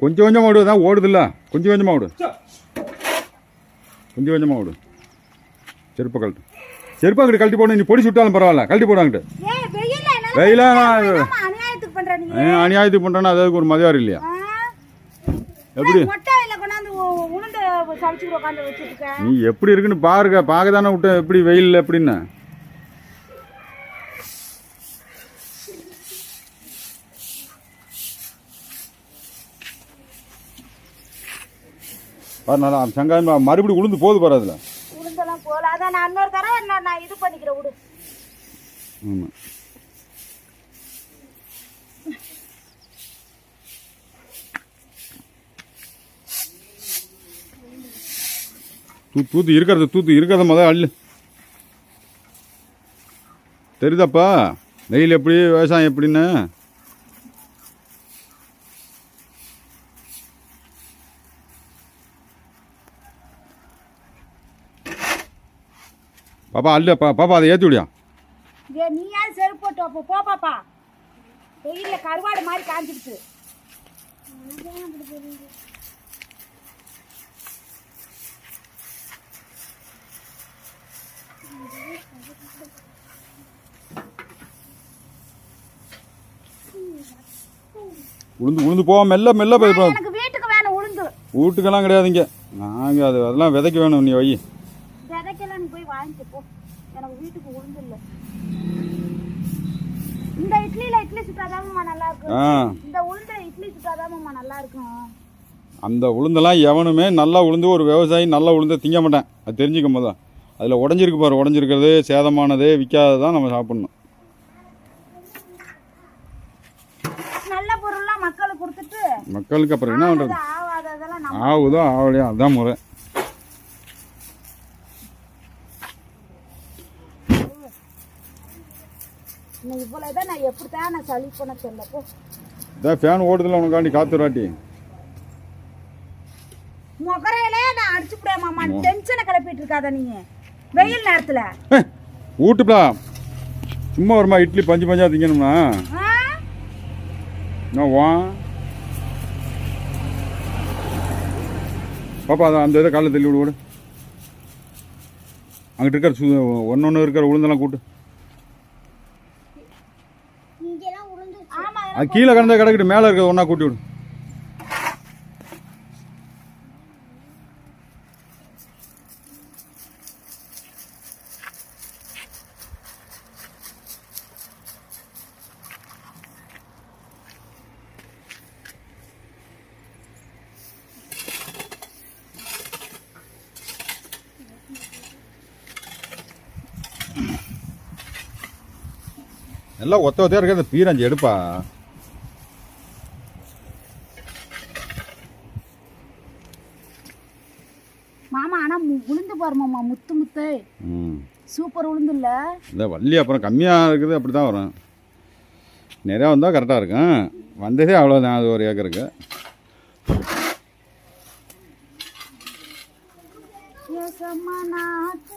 கொஞ்சம் கொஞ்சமாக விடு தான் ஓடுதில்ல. கொஞ்சம் கொஞ்சமாக விடு. கொஞ்சம் கொஞ்சமாக விடு. செருப்பை கழட்டு. செருப்பை அங்கிட்டு கழட்டி போடணும் நீ பொடி சுட்டாலும் பரவாயில்ல. கழட்டி போடாங்கிட்டு ஏய் வெயில்ல என்னால வெயிலா? என்னம்மா அநியாயத்துக்கு பண்ற நீ. அநியாயத்துக்கு பண்ணுறேன்னா அதுக்கு ஒரு மதியாரம் இல்லையா? எப்படி? நீ எப்படி இருக்குன்னு பாருங்க. பார்க்க தானே விட்டேன். எப்படி வெயில் எப்படின்னு. பாரு நல்லா சங்காயம் மறுபடியும் உளுந்து போகுது பாரு அதில். உளுந்தெல்லாம் போல அதான் நான் இன்னொரு தடவை என்ன நான் இது பண்ணிக்கிறேன் விடு ஆமாம் தூ தூத்து இருக்கிறது தூத்து இருக்கிறத முதல் அள்ளு. தெரியுதாப்பா? வெயில் எப்படி விவசாயம் எப்படின்னு? பாப்பா பா பாப்பா அதை ஏற்றி விடியா? நீ ஏன் செருப்பு போட்டு அப்போ போ பாப்பா. வெயில்ல கருவாடு மாதிரி காஞ்சிடுச்சு. உளுந்து உளுந்து போக மெல்ல மெல்ல போய் வீட்டுக்கு வேணும் உளுந்து. வீட்டுக்கெல்லாம் கிடையாதுங்க நாங்கள் அது அதெல்லாம் விதைக்க வேணும் நீ வை. வாங்கிட்டு போ. எனக்கு வீட்டுக்கு உளுந்து இல்லை இந்த இட்லியில இட்லி சுட்டாதாமம்மா நல்லா இருக்கும் இந்த உளுந்த இட்லி சுட்டாதாமம்மா நல்லா இருக்கும் அந்த உளுந்தெல்லாம் எவனுமே நல்லா உளுந்து ஒரு விவசாயி நல்லா உளுந்த திங்க மாட்டேன். அது தெரிஞ்சுக்க போதா அதில் உடஞ்சிருக்கு பாரு உடஞ்சிருக்கிறது சேதமானது விற்காதது தான் நம்ம சாப்பிட்ணும். நல்ல பொருள்லாம் மக்களுக்கு கொடுத்துட்டு மக்களுக்கு அப்புறம் என்ன பண்ணுறது ஆகாத ஆகலையோ அதான் முறை. இன்னும் இவ்வளவுதான் நான் எப்படித்தான் நான் சளி பண்ண சொல்ல போ. இதான் ஃபேன் ஓடுதில்ல உனக்காண்டி காத்து ராட்டி முகரையிலே நான் அடிச்சு விடுவேன் மாமா. டென்ஷனை கிளப்பிட்டு இருக்காத நீ வெயில் நேரத்துல. வீட்டுப்பா சும்மா வருமா இட்லி பஞ்சு பஞ்சா திங்கணும்னா? நான் வா? பாப்பா அதான் அந்த இதை காலைல தள்ளி விடு விடு. அங்கிட்டு இருக்கிற ஒன்று ஒன்று இருக்கிற உளுந்தெல்லாம் கூட்டு. கீழே கிடந்தா கிடக்கட்டு மேலே இருக்க ஒன்றா கூட்டி விடு. எல்லாம் ஒத்த ஒத்தையாக இருக்கிற பீரஞ்சு எடுப்பா. மாமா ஆனா மு- உளுந்து பாரு மாமா முத்து முத்து. சூப்பர் உளுந்து இல்ல இந்த வள்ளி அப்புறம் கம்மியாக இருக்குது அப்படி தான் வரும். நிறையா வந்தால் கரெக்டாக இருக்கும். வந்ததே அவ்வளோதான் அது ஒரு ஏக்கருக்கு. ஏசம்மா நாத்து